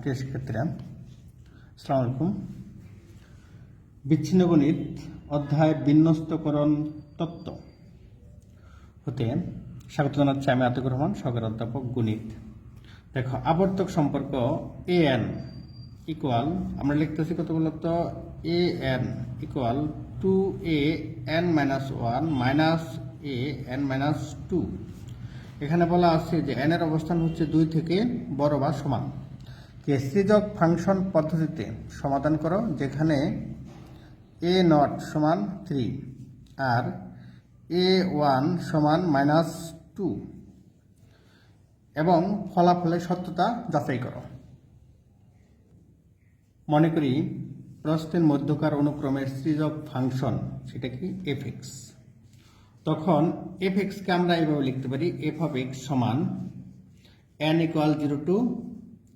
প্রিয় শিক্ষার্থীরা আসসালামু আলাইকুম। বিচ্ছিন্ন গণিত, অধ্যায় বিন্যস্তকরণ তত্ত্ব। হতে স্বাগত জানাচ্ছি আমি আতিকুর রহমান, সহকারী অধ্যাপক গণিত। দেখো, আবর্তক সম্পর্ক এ এন ইকুয়াল আমরা লিখতেছি কত বলতো A N equal to A N minus one minus A N minus two এখানে বলা আছে যে এন এর অবস্থান হচ্ছে দুই থেকে বড় বা সমান। কে সৃজক ফাংশন পদ্ধতিতে সমাধান করো, যেখানে এ নট সমান থ্রি আর এ ওয়ান সমান মাইনাস টু এবং ফলাফলের সত্যতা যাচাই করো। মনে করি প্রশ্নের মধ্যকার অনুক্রমের সৃজক ফাংশন, সেটা কি? এফ এক্স তখন এফ এক্সকে আমরা এইভাবে লিখতে পারি এফ অফ এক্স সমান N equal zero to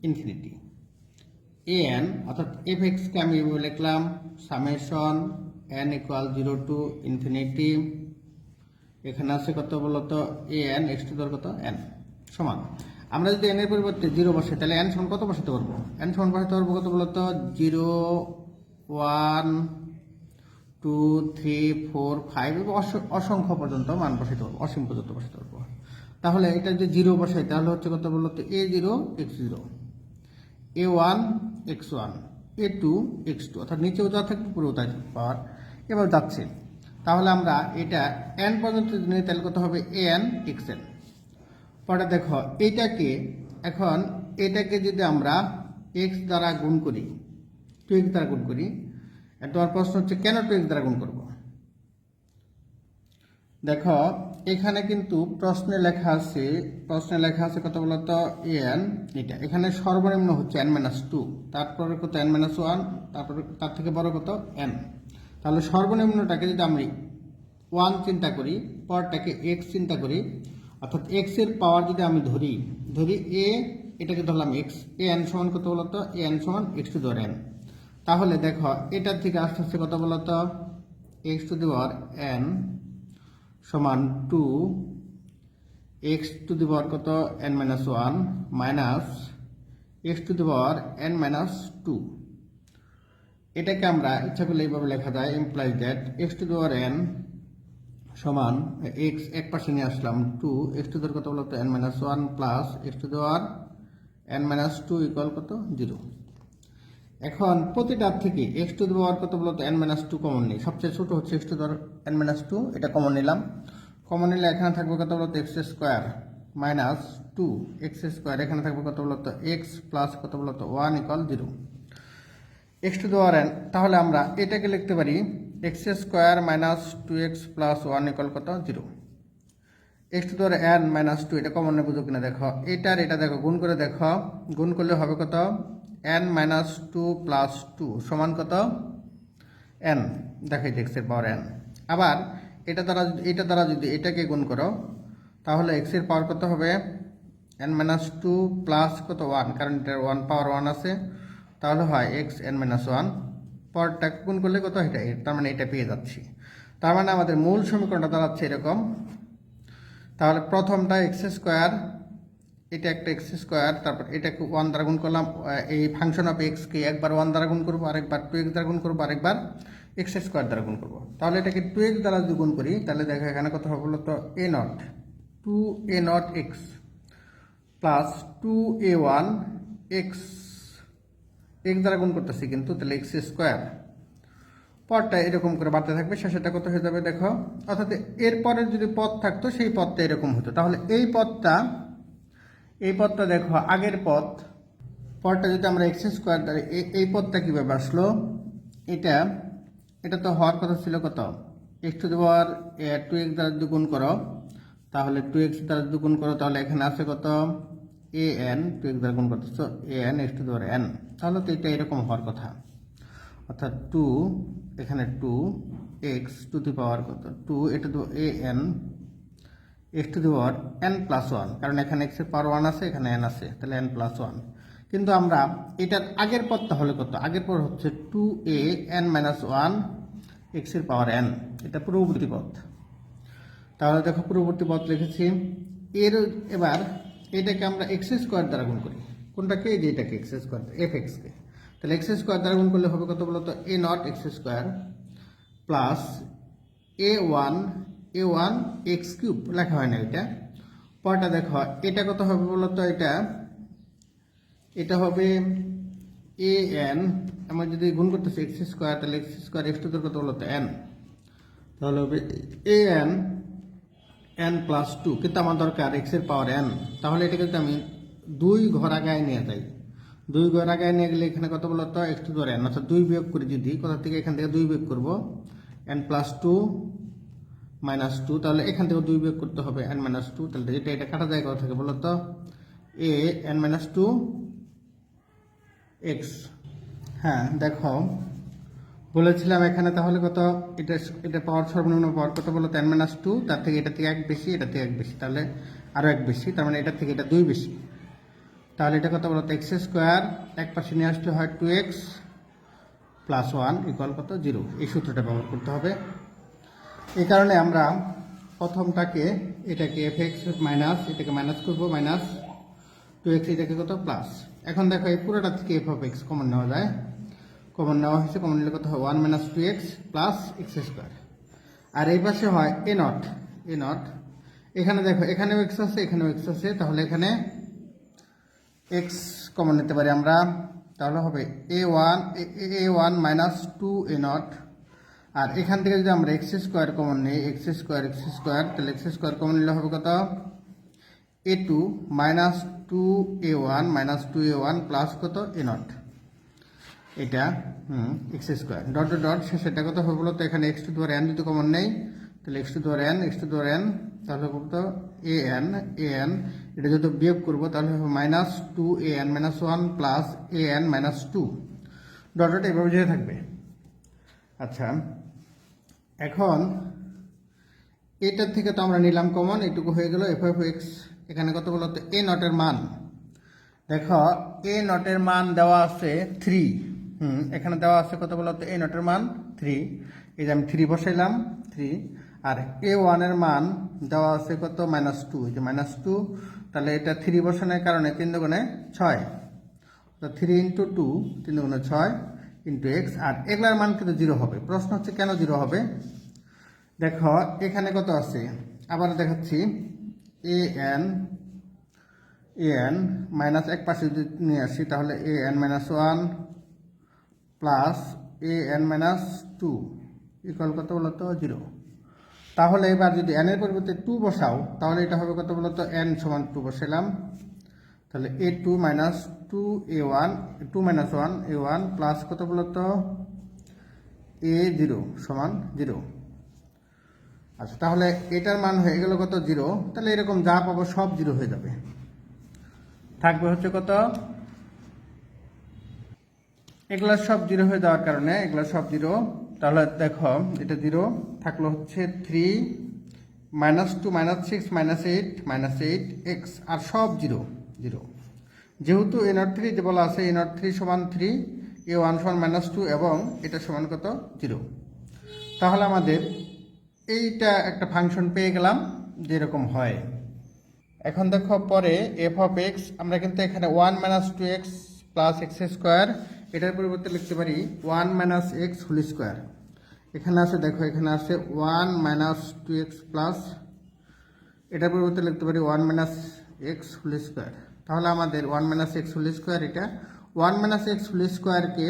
infinity N অর্থাৎ এফ এক্সকে আমি এইভাবে লিখলাম summation N equal zero to infinity এখানে আছে কত বলতো? এ এন এক্স টু কত? এন সমান। আমরা যদি এন এর পরিবর্তে জিরো বসাই, তাহলে এন সমান কত বসাতে পারব? এন সমান বসাতে পারব কত বলতো? Zero one two three four five এবং অস- অসংখ্য পর্যন্ত মান বসাতে পারব, অসীম পর্যন্ত বসাতে পারব। তাহলে এটা যদি জিরো বসাই, তাহলে হচ্ছে কত বলতো? A zero X zero A one X one A two X two অর্থাৎ নিচেও যা থাকবে পুরো তাই পাওয়ার এবার যাচ্ছে। তাহলে আমরা এটা এন পর্যন্ত নিই, তাহলে কত হবে? এ এন এক্স এন পরে দেখো এইটাকে এখন, এটাকে যদি আমরা এক্স দ্বারা গুণ করি টু এক্স দ্বারা গুণ করি তোমার প্রশ্ন হচ্ছে, কেন টু এক্স দ্বারা গুণ করব? দেখো, এখানে কিন্তু প্রশ্নে লেখা আছে, প্রশ্নে লেখা আছে কত বলতো? এন এটা। এখানে সর্বনিম্ন হচ্ছে এন মাইনাস টু তারপরে কত? এন মাইনাস ওয়ান তারপরে তার থেকে বড় কত? এন তাহলে সর্বনিম্নটাকে যদি আমি ওয়ান চিন্তা করি, পরটাকে এক্স চিন্তা করি, অর্থাৎ এক্সের পাওয়ার যদি আমি ধরি ধরি এ এটাকে ধরলাম এক্স এ এন সমান কত বলতো? এ এন সমান এক্স টু ধর এন তাহলে দেখো, এটার থেকে আস্তে আস্তে কত বলতো? X to the power N সমান two X to the power কত? N minus one minus X to the power N minus two. এটাকে আমরা ইচ্ছা করলে এইভাবে লেখা যায় implies that X to the power N সমান এক্স, এক পাশে নিয়ে আসলাম টু, এক্স টু দেওয়ার কত বলতো? N minus one plus X to the power N minus two equal কত? জিরো। এখন প্রতিটার থেকে এক্স টু দেওয়ার কত বলতো? এন মাইনাস টু কমন নেই। সবচেয়ে ছোট হচ্ছে X to the power N minus two এটা কমন নিলাম। কমন নিলে এখানে থাকবে কত বলতো? X square minus two X square এখানে থাকবে কত বলতো? এক্স প্লাস কত বলতো? One equal zero X to the power N তাহলে আমরা এটাকে লিখতে পারি X square minus two X plus one equal কত? Zero X to the power N minus two এটা কমন বুঝো কিনা দেখো। এটার এটা দেখো, গুণ করে দেখো। গুণ করলে হবে কত? N minus two plus two সমান কত? এন দেখাই এক্সের পাওয়ার এন আবার এটা দ্বারা এটা দ্বারা যদি এটাকে গুণ করো, তাহলে এক্সের পাওয়ার কত হবে? এন মাইনাস টু প্লাস কত? ওয়ান কারণ এটার ওয়ান পাওয়ার ওয়ান আছে। তাহলে হয় এক্স এন মাইনাস ওয়ান পরটাকে গুণ করলে কত? এটা তার মানে এটা পেয়ে যাচ্ছি। তার মানে আমাদের মূল সমীকরণটা দাঁড়াচ্ছে এরকম। তাহলে প্রথমটা এক্স স্কোয়ার এটা একটা এক্স স্কোয়ার তারপর এটাকে ওয়ান দ্বারা গুণ করলাম এই ফাংশন অফ এক্সকে একবার ওয়ান দ্বারা গুণ করব, আরেকবার টু এক্স দ্বারা গুণ করব, আরেকবার এক্স স্কোয়ার দ্বারা গুণ করব। তাহলে এটাকে টু এক্স দ্বারা যদি গুণ করি, তাহলে দেখো এখানে কত হবে বলতো? A naught two A naught X plus two A one X X দ্বারা গুণ করতেছি কিন্তু, তাহলে এক্স স্কোয়ার পদটা এরকম করে বাড়তে থাকবে শেষেটা কত হয়ে যাবে দেখো? অর্থাৎ এর পরের যদি পদ থাকতো, সেই পদটা এরকম হতো। তাহলে এই পদটা এই পদটা দেখো, আগের পথ। পদটা যদি আমরা এক্স স্কোয়ার দ্বারা এই- পদটা কীভাবে আসলো? এটা এটা তো হওয়ার কথা ছিল কত? X to the power two X দ্বারা যদি গুণ করো, তাহলে টু এক্স দ্বারা যদি গুণ করো, তাহলে এখানে আছে কত? এ এন টু এক্স দ্বারা গুণ করতেছো A N X to the power N তাহলে তো এটা এরকম হওয়ার কথা। অর্থাৎ টু এখানে two X to the power কত? টু এটা তো A N X to the power N plus one কারণ এখানে এক্সের পাওয়ার ওয়ান আছে, এখানে এন আছে, তাহলে এন প্লাস ওয়ান কিন্তু আমরা এটার আগের পদটা হলে কত? আগের পদ হচ্ছে two A N minus one এক্সের পাওয়ার এন এটা পূর্ববর্তী পদ। তাহলে দেখো পূর্ববর্তী পদ লিখেছি। এর এবার এটাকে আমরা এক্স স্কোয়ার দ্বারা গুণ করি। কোনটাকে যে এটাকে এক্স স্কোয়ার এফ এক্সকে তাহলে এক্স স্কোয়ার দ্বারা গুণ করলে হবে কত বলতো? A naught X square plus A one A one X cube লেখা হয় না এটা। পরটা দেখো, এটা কত হবে বলতো এটা? এটা হবে এ এন আমরা যদি গুণ করতেছি এক্স স্কোয়ার তাহলে এক্স স্কোয়ার এক্স টু কত বলতো? এন তাহলে হবে A N N plus two কিন্তু আমার দরকার এক্সের পাওয়ার এন তাহলে এটাকে যদি আমি দুই ঘর আগায় নিয়ে যাই। দুই ঘর আগায় নিয়ে গেলে এখানে কত বলতো? এক্স টু এন অর্থাৎ দুই বিয়োগ করি যদি, কোথা থেকে এখান থেকে দুই বিয়োগ করব? N plus two minus two, তাহলে এখান থেকে দুই বিয়োগ করতে হবে এন মাইনাস টু। তাহলে এটা এটা কাটা যায় কথা থেকে বলতো? A N minus two, X. হ্যাঁ দেখো, বলেছিলাম এখানে তাহলে কত? এটা এটা পাওয়ার সর্বনিম্ন পাওয়ার কত বলো টেন মাইনাস টু, তার থেকে এটা থেকে এক বেশি, এটা থেকে এক বেশি, তাহলে আরও এক বেশি, তার মানে এটা থেকে এটা দুই বেশি। তাহলে এটা কত বলতো? এক্স স্কোয়ার, এক পাশে নিয়ে আসতে হয় two X plus one equal কত? জিরো এই সূত্রটা ব্যবহার করতে হবে। এই কারণে আমরা প্রথমটাকে এটাকে এফ এক্স মাইনাস এটাকে মাইনাস করব মাইনাস টু এক্স এটাকে কত? প্লাস এখন দেখো, এই পুরোটা থেকে এফ অফ এক্স কমন নেওয়া যায়। কমন নেওয়া হয়েছে কমন নিলে কত হয় one minus two X plus X square আর এই পাশে হয় এ নট এ নট এখানে দেখো, এখানেও এক্স আছে, এখানেও এক্স আছে। তাহলে এখানে এক্স কমন নিতে পারি আমরা। তাহলে হবে A one A one minus two A naught আর এখান থেকে যদি আমরা এক্স স্কোয়ার কমন নিই এক্স স্কোয়ার এক্স স্কোয়ার তাহলে এক্স স্কোয়ার কমন নিলে হবে কত? A two minus two A one minus two A one plus কত? এ নট এটা, হুম X square dot dot dot এটা কত হবে বলতো? এখানে X to the power N যদি কমন নেই, তাহলে X to the power N X to the power N তাহলে বলতো এ এন এ এন এটা যদি বিয়োগ করব, তাহলে হবে minus two A N minus one plus A N minus two dot dot এভাবে যেতে থাকবে। আচ্ছা এখন, এটার থেকে তো আমরা নিলাম কমন এটুকু হয়ে গেল এফ এফ এক্স এখানে কত বলতো এ নটের মান। দেখো এ নটের মান দেওয়া আছে থ্রি হুম, এখানে দেওয়া আছে কত বলতো এ নটের মান থ্রি এই যে আমি থ্রি বসাইলাম থ্রি আর এ ওয়ানের মান দেওয়া আছে কত? মাইনাস টু এই যে মাইনাস টু তাহলে এটা থ্রি বসানোর কারণে তিন দুগুণে ছয়। তো থ্রি ইন্টু টু তিন দুগুণে ছয়। ইন্টু এক্স আর এগুলার মান কিন্তু জিরো হবে। প্রশ্ন হচ্ছে কেন জিরো হবে? দেখো, এখানে কত আছে? আবার দেখাচ্ছি। A N A N minus এক পাশে যদি নিয়ে আসি, তাহলে A N minus one plus A N minus two equal কত বলতো? জিরো তাহলে এবার যদি এন এর পরিবর্তে টু বসাও, তাহলে এটা হবে কত বলতো? এন সমান টু বসালাম তাহলে A two minus two A one, two minus one A one plus কত বলতো? এ জিরো সমান জিরো। আচ্ছা তাহলে এটার মান হয়ে গেল কত জিরো? তাহলে এরকম যা পাবো সব জিরো হয়ে যাবে। থাকবে হচ্ছে কত? এগুলো সব জিরো হয়ে যাওয়ার কারণে এগুলো সব জিরো। তাহলে দেখো, এটা জিরো, থাকল হচ্ছে three minus two minus six minus eight minus eight X, আর সব জিরো। জিরো। যেহেতু এ থ্রি যে বলা আছে এ থ্রি সমান থ্রি এ ওয়ান সমান মাইনাস টু এবং এটা সমান কত? জিরো। তাহলে আমাদের এইটা একটা ফাংশন পেয়ে গেলাম, যেরকম হয়। এখন দেখো পরে এফ অফ এক্স আমরা কিন্তু এখানে one minus two X plus X square এটার পরিবর্তে লিখতে পারি one minus X whole square এখানে আছে, দেখো, এখানে আছে one minus two X plus এটার পরিবর্তে লিখতে পারি one minus X whole square তাহলে আমাদের one minus X whole square এটা। ওয়ান মাইনাস এক্স হোল স্কোয়ারকে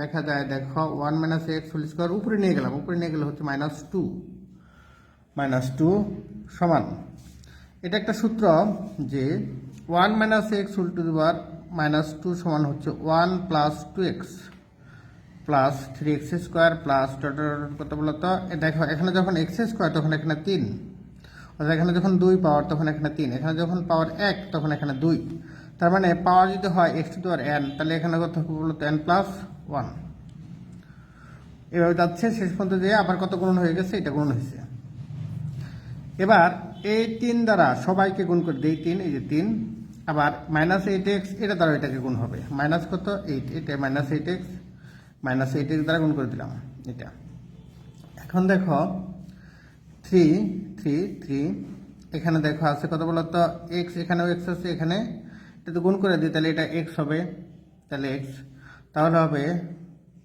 লেখা যায়, দেখো one minus X whole square উপরে নিয়ে গেলাম, উপরে নিয়ে গেলে হচ্ছে মাইনাস টু মাইনাস টু সমান। এটা একটা সূত্র যে one minus X whole to the power minus two সমান হচ্ছে one plus two X plus three X square plus কত বলতো? দেখো, এখানে যখন এক্স স্কোয়ার তখন এখানে তিন। অর্থাৎ এখানে যখন দুই পাওয়ার, তখন এখানে তিন। এখানে যখন পাওয়ার এক, তখন এখানে দুই। তার মানে পাওয়ার যদি হয় এক্স টু দেওয়ার এন তাহলে এখানে কত বলতো এন প্লাস ওয়ান এভাবে যাচ্ছে, শেষ পর্যন্ত যে আবার কত গুণ হয়ে গেছে, এটা গুণ হয়েছে। এবার এই তিন দ্বারা সবাইকে গুণ করে দিই তিন, এই যে তিন। আবার মাইনাস এইট এক্স এটা দ্বারা এটাকে গুণ হবে। মাইনাস কত? এইট এটা minus eight X minus eight X দ্বারা গুণ করে দিলাম, এটা। এখন দেখো থ্রি থ্রি থ্রি। এখানে দেখো আছে কত বলতো এক্স, এখানেও এক্স আছে, এখানে। এটা তো গুণ করে দিই, তাহলে এটা এক্স হবে। তাহলে এক্স। তাহলে হবে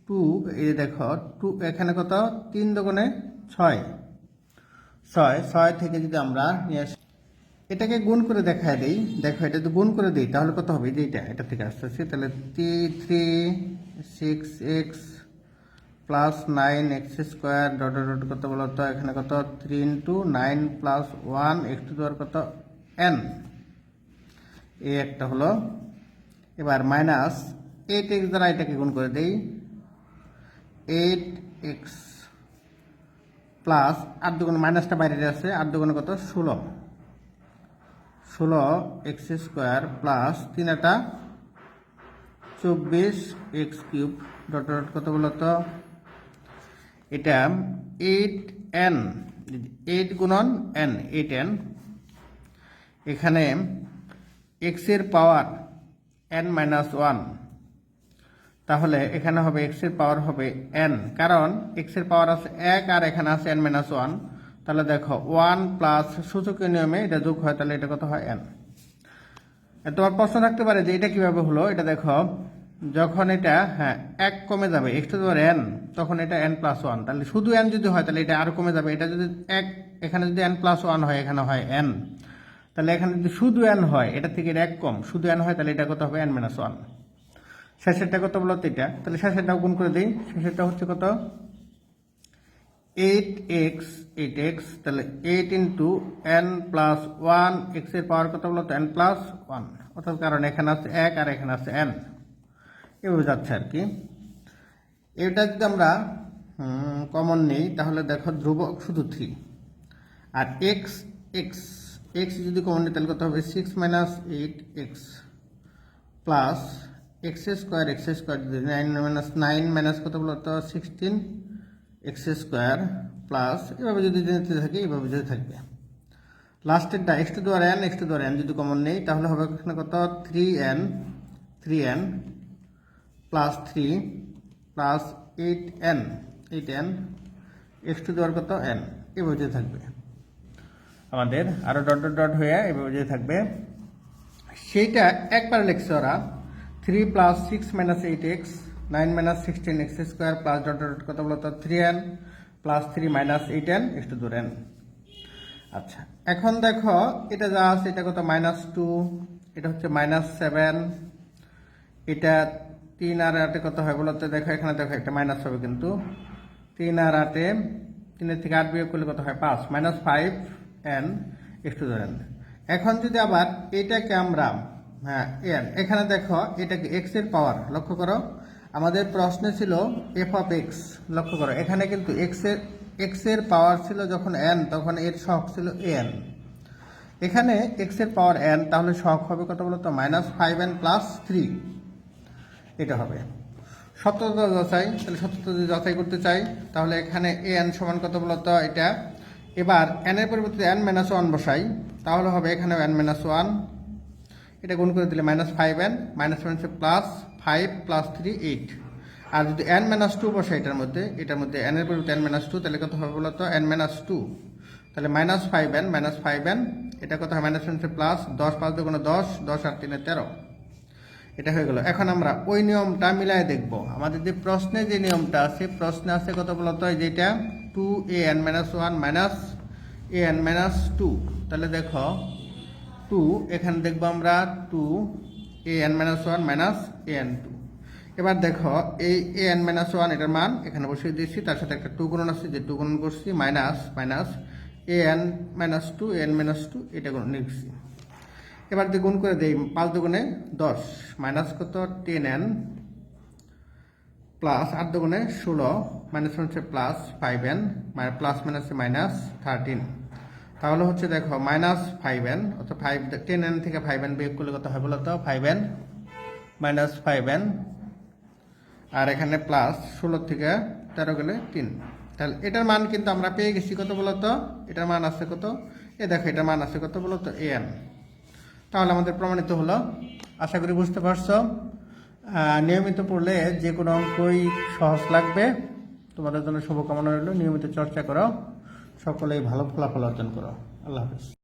টু, এই দেখো, টু, এখানে কত? তিন দোকানে ছয়। ছয় ছয় থেকে যদি আমরা নিয়ে আসি, এটাকে গুণ করে দেখায় দিই। দেখো, এটা যদি গুণ করে দিই, তাহলে কত হবে? যে এটা এটা থেকে আসতেছে। তাহলে T three, six, X plus nine X square dot dot কত বলতো এখানে কত? Three into nine plus one X to the power কত? এন এই একটা হলো। এবার মাইনাস এইট এক্স দ্বারা এটাকে গুণ করে দেই। এইট এক্স প্লাস আট দুগুণ মাইনাসটা বাইরে আছে আট দুগুণে কত? ষোলো। ষোলো এক্স স্কোয়ার প্লাস তিন একটা চব্বিশ এক্স কিউব ডট ডট কত বলতো এটা এইট এন এইট গুণন এন এইট এন এখানে এক্সের পাওয়ার এন মাইনাস ওয়ান তাহলে এখানে হবে এক্সের পাওয়ার হবে এন কারণ এক্সের পাওয়ার আছে এক আর এখানে আছে এন মাইনাস ওয়ান তাহলে দেখো ওয়ান প্লাস সূচকের নিয়মে এটা যোগ হয়, তাহলে এটা কত হয় এন তোমার প্রশ্ন থাকতে পারে যে এটা কীভাবে হলো, এটা দেখো যখন এটা হ্যাঁ এক কমে যাবে এক্স টু এন তখন এটা এন প্লাস ওয়ান তাহলে শুধু এন যদি হয়, তাহলে এটা আরও কমে যাবে। এটা যদি এক, এখানে যদি এন প্লাস ওয়ান হয়, এখানে হয় এন তাহলে এখানে যদি শুধু এন হয়, এটা থেকে এটা এক কম। শুধু এন হয়, তাহলে এটা কত হবে? এন মাইনাস ওয়ান শেষেরটা কত বলতো এটা? তাহলে শেষেরটাও গুণ করে দিই। শেষেরটা হচ্ছে কত? এইট এক্স এইট এক্স তাহলে eight into N plus one এক্সের পাওয়ার কত বলতো এন প্লাস ওয়ান অর্থাৎ কারণ এখানে আছে এক আর এখানে আছে এন এভাবে যাচ্ছে আর কি। এটা যদি আমরা কমন নেই, তাহলে দেখো ধ্রুবক শুধু থ্রি আর এক্স এক্স এক্স যদি কমন নেই, তাহলে কত হবে? Six minus eight X plus X square X square যদি নাইন মাইনাস নাইন মাইনাস কত বলতো সিক্সটিন এক্স স্কোয়ার প্লাস এভাবে যদি যেতে থাকে, এভাবে যেতে থাকবে। লাস্টেরটা X to the power N X to the power N যদি কমন নেই, তাহলে হবে কত? Three N three N plus three plus eight N eight N X to the power কত এন এভাবে যেতে থাকবে। আমাদের আরও ডট ডট হয়ে এভাবে যেতে থাকবে। সেইটা একবার লিখছে ওরা three plus six minus eight X nine minus sixteen X square plus dot dot কত বলতো three N plus three minus eight N X to the power N আচ্ছা এখন দেখো, এটা যা আছে, এটা কত? মাইনাস টু এটা হচ্ছে মাইনাস সেভেন এটা তিন আর আটে কত হয়? বলতে দেখো, এখানে দেখো, একটা মাইনাস হবে কিন্তু। তিন আর আটে তিনের থেকে আট বিয়োগ করলে কত হয়? পাঁচ। Minus five N X to N এখন যদি আবার এটাকে আমরা হ্যাঁ এন এখানে দেখো, এটাকে এক্সের পাওয়ার লক্ষ্য করো। আমাদের প্রশ্নে ছিল এফ অফ এক্স লক্ষ্য করো। এখানে কিন্তু এক্সের এক্সের পাওয়ার ছিল যখন এন তখন এর শখ ছিল এন এখানে এক্সের পাওয়ার এন তাহলে শখ হবে কত বলতো minus five n plus three এটা হবে। সত্যতা যাচাই, তাহলে সত্যতা যদি যাচাই করতে চাই, তাহলে এখানে এ এন সমান কত বলতো এটা? এবার এন এর পরিবর্তে এন মাইনাস ওয়ান বসাই, তাহলে হবে এখানে এন মাইনাস ওয়ান এটা গুণ করে দিলে minus five n minus minus plus five plus three eight আর যদি এন মাইনাস টু বসাই এটার মধ্যে এটার মধ্যে এন এর পরিবর্তে এন মাইনাস টু তাহলে কত হবে বলতো এন মাইনাস টু তাহলে minus five n minus five n এটা কত হয়? মাইনাস মাইনাস প্লাস দশ পাঁচ দুগুণে দশ দশ আর তিনে তেরো। এটা হয়ে গেল। এখন আমরা ওই নিয়মটা মিলাই দেখব। আমাদের যে প্রশ্নে যে নিয়মটা আছে, প্রশ্নে আছে কত বলতো? যেটা two a n minus one minus a n minus two তাহলে দেখো টু এখানে দেখব আমরা two a n minus one minus a n two এবার দেখো, এই এ এন মাইনাস ওয়ান এটার মান এখানে বসিয়ে দিয়েছি, তার সাথে একটা টু গুণন আছে, যে টু গুণন করছি minus minus a n minus two n minus two এটা গুণ লিখছি এবার দিয়ে গুণ করে দেই পাঁচ দুগুণে দশ। মাইনাস কত? টেন এন প্লাস আট দুগুণে ষোলো। মাইনাস হচ্ছে প্লাস ফাইভ এন। প্লাস মাইনাসে মাইনাস থার্টিন। তাহলে হচ্ছে দেখো, মাইনাস ফাইভ এন, অর্থাৎ ফাইভ টেন এন থেকে ফাইভ এন বিয়োগ করলে কত হয় বলো তো? Five n minus five n. আর এখানে প্লাস ষোলো থেকে তেরো গেলে তিন। তাহলে এটার মান কিন্তু আমরা পেয়ে গেছি কত বলতো এটার মান আছে কত? এ দেখো, এটার মান আছে কত বলতো এ এন। তাহলে আমাদের প্রমাণিত হলো। আশা করি বুঝতে পারছ। নিয়মিত পড়লে যে কোনো অঙ্কই সহজ লাগবে। তোমাদের জন্য শুভকামনা রইল। নিয়মিত চর্চা করো। সকলেই ভালো ফলাফল অর্জন করো। আল্লাহ হাফিজ।